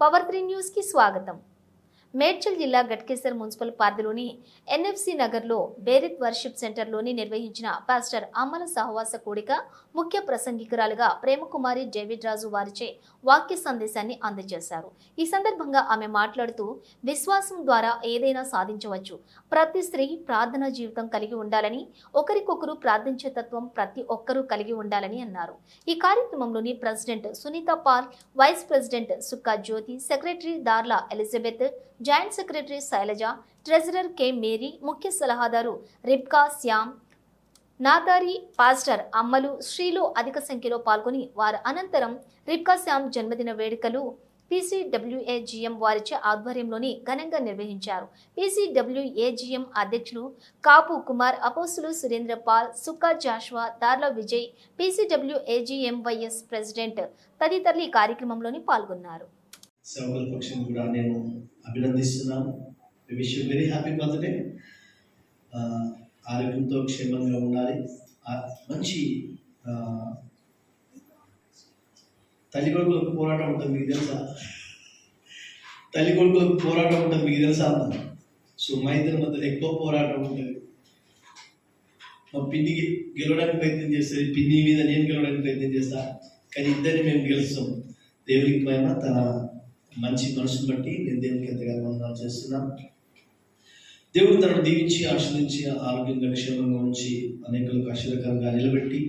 Power three న్యూస్కి స్వాగతం మేడ్చల్ జిల్లా గట్కేసర్ మున్సిపల్ పరిధిలోని ఎన్ఎఫ్సి నగర్లో బేరిత్ వర్షిప్ సెంటర్లోని నిర్వహించిన పాస్టర్ అమల సహవాస కూడిక ముఖ్య ప్రసంగికురాలుగా ప్రేమకుమారి డేవిడ్ రాజు వారిచే వాక్య సందేశాన్ని అందజేశారు. ఈ సందర్భంగా ఆమె మాట్లాడుతూ విశ్వాసం ద్వారా ఏదైనా సాధించవచ్చు. ప్రతి స్త్రీ ప్రార్థనా జీవితం కలిగి ఉండాలని ఒకరికొకరు ప్రార్థించే తత్వం ప్రతి ఒక్కరూ కలిగి ఉండాలని అన్నారు. ఈ కార్యక్రమంలోని president Sunitha Paul vice president Sukka Jyothi secretary Darla Elizabeth joint secretary Shailaja treasurer K Mary ముఖ్య సలహాదారు రిబ్కా శ్యామ్ నాదారి పాస్టర్ అమ్మలు శ్రీలు అధిక సంఖ్యలో పాల్గొని వారి అనంతరం రిబ్కా శ్యామ్ జన్మదిన వేడుకలు పీసీడబ్ల్యూఏజిఎం వారిచే ఆధ్వర్యంలోని ఘనంగా నిర్వహించారు. పీసీడబ్ల్యూఏజిఎం అధ్యక్షులు కాపు కుమార్ అపోసులు Surendra Paul Sukka Joshua Darla Vijay పీసీడబ్ల్యూఏజీఎం YS president తదితరులు ఈ కార్యక్రమంలోని పాల్గొన్నారు. సేవకుల పక్షం కూడా నేను అభినందిస్తున్నాను. విష్ వెరీ హ్యాపీ బర్త్డే ఆరోగ్యంతో క్షేమంగా ఉండాలి. ఆ, మంచి తల్లి కొడుకులకు పోరాటం ఉంటుంది మీకు తెలుసా? తల్లి కొడుకులకు పోరాటం ఉంటుంది మీకు తెలుసా? అన్న సో మా ఇద్దరి మధ్యలో ఎక్కువ పోరాటం ఉంటుంది. మా పిన్నికి గెలవడానికి ప్రయత్నం చేస్తుంది. పిన్ని మీద నేను గెలవడానికి ప్రయత్నం చేస్తా. కానీ ఇద్దరిని మేము గెలుస్తాం. దేవునికి మహిమ తన మంచి మనసును బట్టి నేను దేవునికి ఎంతగా వందనాలు చేస్తున్నాను. దేవుడు తనను దీవించి ఆశ్రయించి ఆరోగ్యంగా క్షేమంగా ఉంచి అనేకులకు ఆశీర్వకరంగా నిలబెట్టి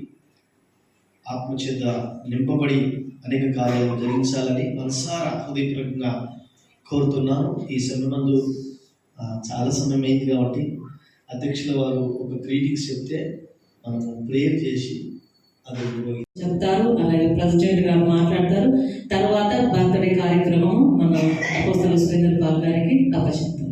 ఆత్మచేత నింపబడి అనేక కార్యాలను జరిగించాలని మనసారా హృదయపూర్వకంగా కోరుతున్నాను. ఈ సమయమందు చాలా సమయం అయింది కాబట్టి అధ్యక్షుల వారు ఒక గ్రీటింగ్స్ చెప్తే మనము ప్రేయర్ చేసి చెప్తారు అలాగే ప్రెసిడెంట్ గారు మాట్లాడతారు. తర్వాత బర్త్డే కార్యక్రమం మనం అపోస్తల సురేంద్ర బాబు గారికి అప్పచెప్తాం.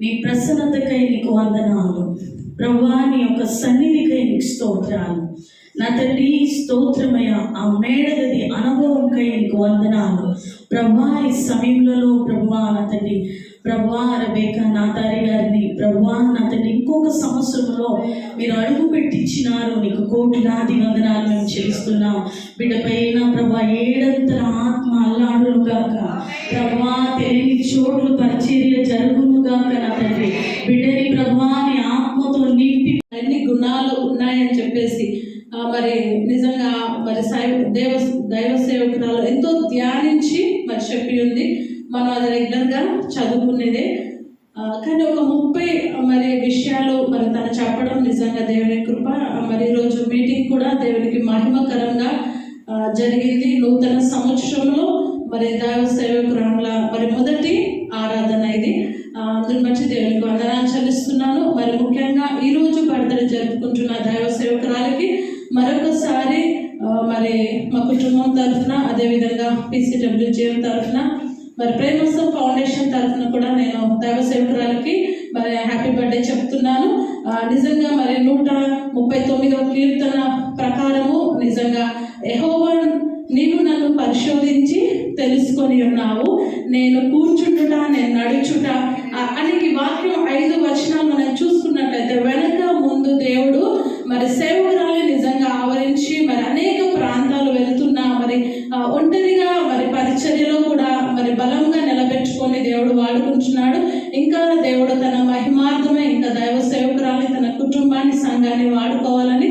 నీ ప్రసన్నతకై నీకు వందనాలు. ప్రభా నీ యొక్క సన్నిధికై నీకు స్తోత్రాలు. నా తండ్రి స్తోత్రమయ్య ఆ మేడగది అనుభవంకై నీకు వందనాలు. ప్రభా ఈ సమయంలో ప్రభా నా తండ్రి ప్రభా రబేక నా తారి గారిని ప్రభా నా తండ్రి ఇంకొక సంవత్సరంలో మీరు అడుగు పెట్టించినారు నీకు కోటిలాది వందనాలు మేము చెల్లిస్తున్నాం. బిడ్డ పైన ప్రభా ఏడంతల ఆత్మ అల్లాడులు కాక ప్రభా తెలియని చోట్లు పరిచర్య జరుగు గాక నా తండ్రి. బిడ్డని ప్రభా ఆత్మతో నింపి అన్ని గుణాలు ఉన్నాయని చెప్పేసి మరి నిజంగా మరి సై- దేవ దైవ సేవకురాలు ఎంతో ధ్యానించి మరి చెప్పి ఉంది. మనం అది రెగ్యులర్గా చదువుకునేదే. కానీ ఒక ముప్పై మరి విషయాలు మరి తను చెప్పడం నిజంగా దేవుని కృప. మరి ఈరోజు మీటింగ్ కూడా దేవునికి మహిమకరంగా జరిగింది. నూతన సంవత్సరంలో మరి దైవ సేవకురాముల మరి మొదటి ఆరాధన ఇది. ఆ, మంచి దేవునికి వందనాలు చెల్లిస్తున్నాను. మరి ముఖ్యంగా ఈ రోజు బర్త్డే జరుపుకుంటున్న దైవ సేవకురాలకి మరొకసారి మరి మా కుటుంబం తరఫున అదేవిధంగా పీసీడబ్ల్యూజీఎం తరఫున మరి ప్రేమోత్సవ ఫౌండేషన్ తరఫున కూడా నేను దైవ సేవకురాలకి మరి హ్యాపీ బర్త్డే చెప్తున్నాను. నిజంగా మరి దేవుడు తన మహిమార్థమే ఇంకా దైవ సేవకురాలని తన కుటుంబాన్ని సంఘాన్ని వాడుకోవాలని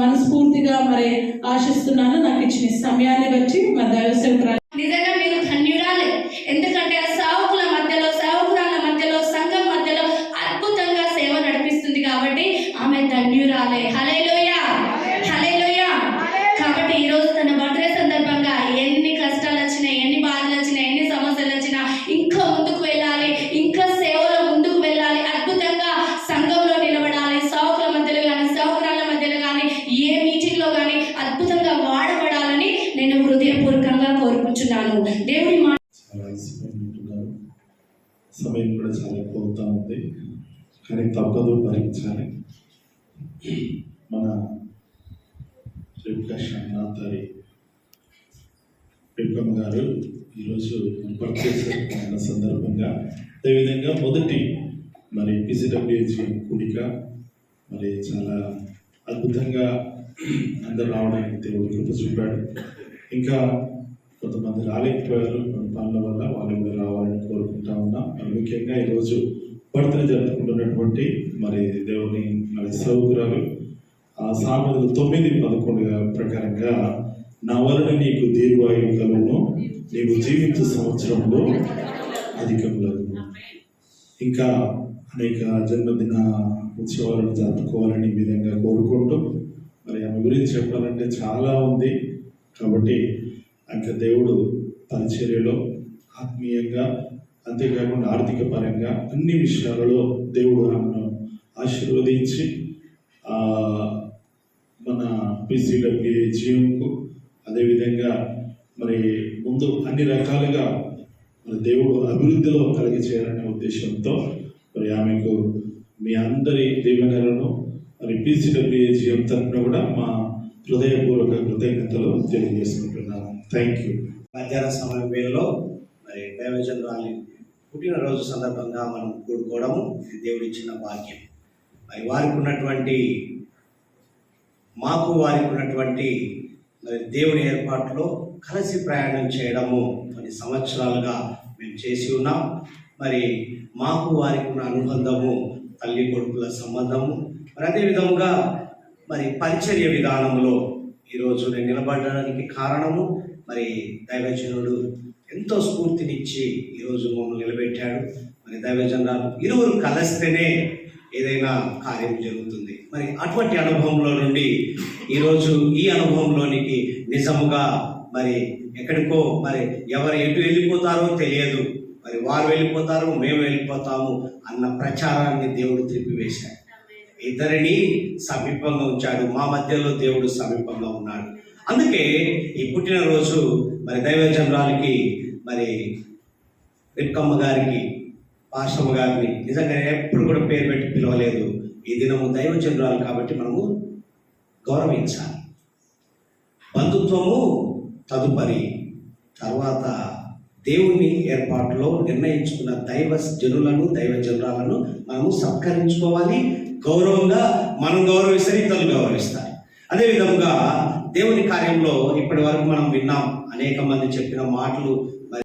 మనస్ఫూర్తిగా మరి ఆశిస్తున్నాను. నాకు ఇచ్చిన సమయాన్ని బట్టి మా దైవ సేవకురాలు. నిజంగా మీరు ధన్యురాలే. ఎందుకంటే సేవకుల మధ్యలో సేవకురాల మధ్యలో సంఘం మధ్యలో అద్భుతంగా సేవ నడిపిస్తుంది కాబట్టి ఆమె ధన్యురాలే. హలేలోయ హలేలోయ కాబట్టి ఈరోజు తన బర్త్డే సందర్భంగా ఎంత ఉంది. కానీ తప్పదు భరించాలి. మన రేపుకా షన్నాథారి రేపమ్మ గారు ఈరోజు బర్త్డే అయిన సందర్భంగా అదేవిధంగా మొదటి మరి పిసిడబ్ల్యూజీ కూడిక మరి చాలా అద్భుతంగా అందరు రావడానికి దేవుడు కృప చూపాడు. ఇంకా కొంతమంది రాలేకపోయారు. కొన్ని పనుల వల్ల వాళ్ళు కూడా రావాలని కోరుకుంటా ఉన్నా. ముఖ్యంగా ఈరోజు బర్త్డే జరుపుకుంటున్నటువంటి మరి దేవుని మరి సౌకర్యాలు ఆ సామెతలు తొమ్మిది పదకొండు ప్రకారంగా నా వలన నీకు దీర్ఘాయువు కలుగును నీవు జీవించే సంవత్సరంలో అధికంలో ఇంకా అనేక జన్మదిన ఉత్సవాలను జరుపుకోవాలని ఈ విధంగా కోరుకుంటూ మరి ఆమె గురించి చెప్పాలంటే చాలా ఉంది. కాబట్టి ఇంకా దేవుడు పరిచర్యలో ఆత్మీయంగా అంతేకాకుండా ఆర్థిక పరంగా అన్ని విషయాలలో దేవుడు ఆమెను ఆశీర్వదించి మన పిసిడబ్ల్యూ జీఎంకు అదేవిధంగా మరి ముందు అన్ని రకాలుగా మరి దేవుడు అభివృద్ధిలో కలిగి చేయాలనే ఉద్దేశంతో మరి ఆమెకు మీ అందరి దీవెనలను మరి పిసిడబ్ల్యూ జీఎం తరఫున కూడా మా హృదయపూర్వక కృతజ్ఞతలు తెలియజేసుకుంటున్నాను. Thank you. మధ్యాహ్న సమయం వేళలో మరి దైవజనురాలి పుట్టినరోజు సందర్భంగా మనం కూడుకోవడము ఇది దేవుడిచ్చిన భాగ్యం. మరి వారికి ఉన్నటువంటి మాకు వారికి ఉన్నటువంటి మరి దేవుని ఏర్పాటులో కలిసి ప్రయాణం చేయడము కొన్ని సంవత్సరాలుగా మేము చేసి ఉన్నాం. మరి మాకు వారికి ఉన్న అనుబంధము తల్లి కొడుకుల సంబంధము మరి అదేవిధంగా మరి పరిచర్య విధానంలో ఈరోజు నేను నిలబడడానికి కారణము మరి దైవజనుడు ఎంతో స్ఫూర్తినిచ్చి ఈరోజు మమ్మల్ని నిలబెట్టాడు. మరి దైవజనాలు ఇరువురు కలిస్తేనే ఏదైనా కార్యం జరుగుతుంది. మరి అటువంటి అనుభవంలో నుండి ఈరోజు ఈ అనుభవంలోనికి నిజముగా మరి ఎక్కడికో మరి ఎవరు ఎటు వెళ్ళిపోతారో తెలియదు. మరి వారు వెళ్ళిపోతారు మేము వెళ్ళిపోతాము అన్న ప్రచారాన్ని దేవుడు త్రిప్పివేశాడు. ఇద్దరిని సమీపంగా ఉంచాడు. మా మధ్యలో దేవుడు సమీపంగా ఉన్నాడు. అందుకే ఈ పుట్టినరోజు మరి దైవజనరాలకి మరి రిక్కమ్మ గారికి పాశ్రమ గారిని నిజంగా ఎప్పుడు కూడా పేరు పెట్టి పిలవలేదు. ఈ దినము దైవజనురాలు కాబట్టి మనము గౌరవించాలి. బంధుత్వము తదుపరి తర్వాత దేవుని ఏర్పాటులో నిర్ణయించుకున్న దైవ జనులను దైవ జనురాలను మనము సత్కరించుకోవాలి. గౌరవంగా మనం గౌరవిస్తే ఇతరులు గౌరవిస్తారు. అదేవిధంగా దేవుని కార్యంలో ఇప్పటి వరకు మనం విన్నాం అనేక మంది చెప్పిన మాటలు